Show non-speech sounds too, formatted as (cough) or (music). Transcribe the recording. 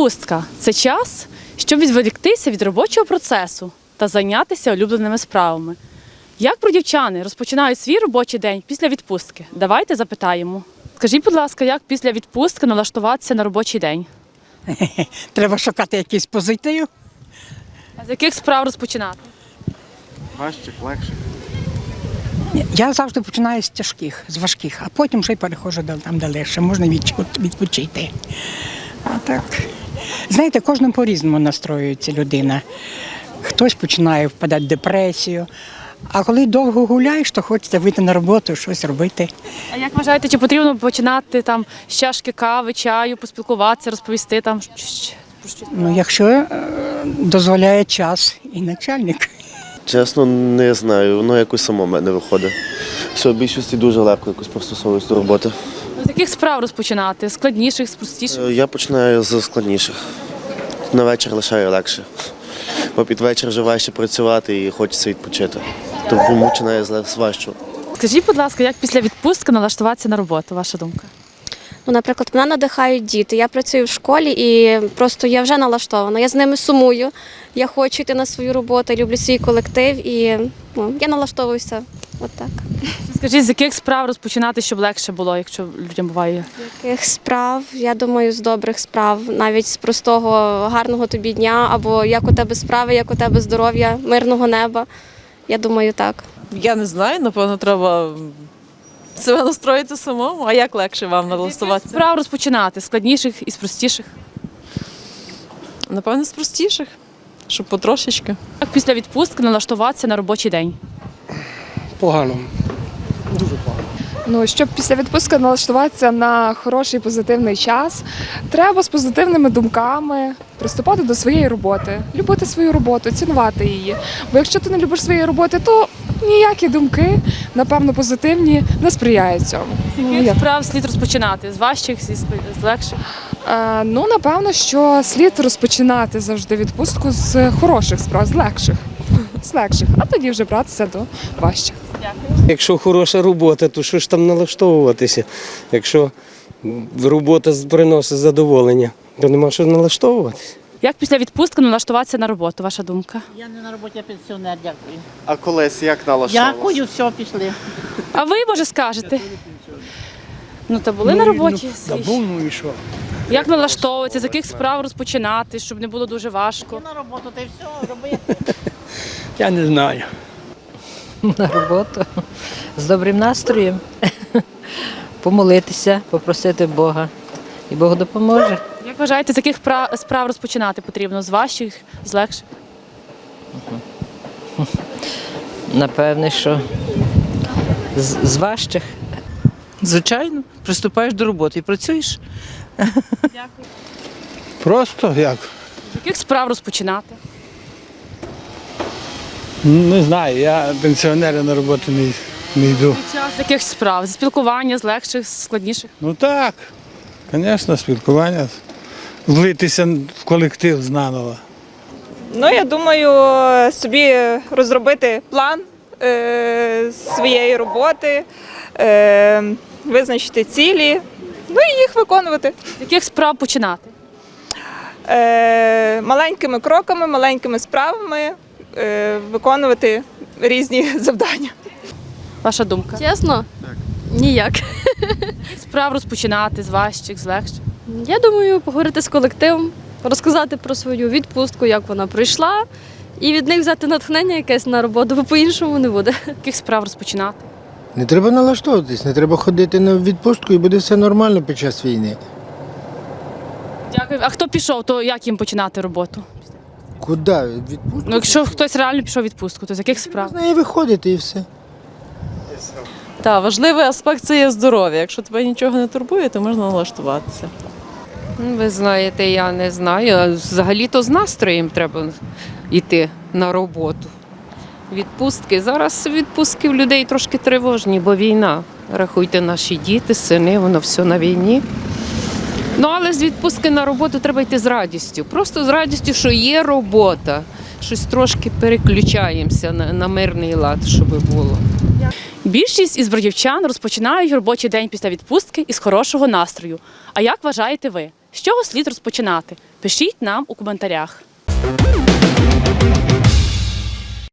Відпустка це час, щоб відволіктися від робочого процесу та зайнятися улюбленими справами. Як бродівчани розпочинають свій робочий день після відпустки? Давайте запитаємо. Скажіть, будь ласка, як після відпустки налаштуватися на робочий день? (laughs) Треба шукати якийсь позитив. А з яких справ розпочинати? Важче, легше. Я завжди починаю з тяжких, з важких, а потім вже й переходжу до там, де легше, можна відпочити. А так. Знаєте, кожним по-різному настроюється людина. Хтось починає впадати в депресію. А коли довго гуляєш, то хочеться вийти на роботу, щось робити. А як вважаєте, чи потрібно починати там з чашки кави, чаю, поспілкуватися, розповісти там? Ну, якщо е, дозволяє час і начальник. Чесно, не знаю, воно якось само в мене виходить. Все, в більшості дуже легко якось пристосовуюсь до роботи. Яких справ розпочинати? З Складніших, з простіших? Е, Я починаю з складніших. На вечір лишаю легше. Бо під вечір вже важче працювати і хочеться відпочити. Тому починаю з з важчого. Скажіть, будь ласка, як після відпустки налаштуватися на роботу? Ваша думка? Ну, наприклад, мене надихають діти. Я працюю в школі і просто я вже налаштована. Я з ними сумую. Я хочу йти на свою роботу, люблю свій колектив і ну, я налаштовуюся. От так. Скажіть, з яких справ розпочинати, щоб легше було, якщо людям буває? З Яких справ, я думаю, з добрих справ, навіть з простого гарного тобі дня, або як у тебе справи, як у тебе здоров'я, мирного неба. Я думаю, так. Я не знаю, напевно, треба себе настроїти самому. А як легше вам З яких справ розпочинати? Складніших і з простіших? Напевно, з простіших, щоб потрошечки. Як після відпустки налаштуватися на робочий день? Погано. Дуже погано. Ну, щоб після відпустки налаштуватися на хороший позитивний час, треба з позитивними думками приступати до своєї роботи, любити свою роботу, цінувати її. Бо якщо ти не любиш своєї роботи, то ніякі думки, напевно, позитивні не сприяють цьому. З Ну, яких справ слід розпочинати? З важчих, з легших? Е, ну, напевно, що слід розпочинати завжди відпустку з хороших справ, з легших. З легших, а тоді вже братися до важчих. Якщо хороша робота, то що ж там налаштовуватися? Якщо робота приносить задоволення, то нема що налаштовуватися. Як після відпустки налаштуватися на роботу? Ваша думка? Я не на роботі, я пенсіонер, дякую. А колись як налаштовувався? Дякую, все, пішли. А ви, може, скажете? Ну, то були на роботі? Та був, ну і що? Як налаштовуватися, з яких справ розпочинати, щоб не було дуже важко? Я на роботу, й все, роби. Я не знаю. На роботу з добрим настроєм, помолитися, попросити Бога. І Бог допоможе. Як вважаєте, з яких справ розпочинати потрібно? З важчих, з легших? Напевне, що з, з важчих. Звичайно, приступаєш до роботи і працюєш. Просто як? З яких справ розпочинати? Не знаю, я пенсіонер я на роботу не, не йду. З яких справ? З спілкування, з легших, з складніших? Ну так, звісно, спілкування. Влитися в колектив знаново. Ну, я думаю, собі розробити план е, своєї роботи, е, визначити цілі, ну і їх виконувати. З яких справ починати? Е, маленькими кроками, маленькими справами виконувати різні (laughs) завдання. Ваша думка? Чесно? Так. Ніяк. Справ розпочинати, з важчих, з легших? Я думаю, поговорити з колективом, розказати про свою відпустку, як вона пройшла, і від них взяти натхнення якесь на роботу, бо по-іншому не буде. Яких справ розпочинати? Не треба налаштовуватись, не треба ходити на відпустку і буде все нормально під час війни. Дякую. А хто пішов, то як їм починати роботу? Куди? Відпустку? Ну, якщо хтось реально пішов у відпустку, то з яких З справ? неї виходити і все. Так, важливий аспект це є здоров'я. Якщо тебе нічого не турбує, то можна налаштуватися. Ну, Ви знаєте, я не знаю. Взагалі-то з настроєм треба йти на роботу. Відпустки. Зараз відпустки в людей трошки тривожні, бо війна. Рахуйте, наші діти, сини, воно все на війні. Ну, але з відпустки на роботу треба йти з радістю. Просто з радістю, що є робота. Щось трошки переключаємося на, на мирний лад, щоб було. Більшість із бродівчан розпочинають робочий день після відпустки із хорошого настрою. А як вважаєте ви? З чого слід розпочинати? Пишіть нам у коментарях.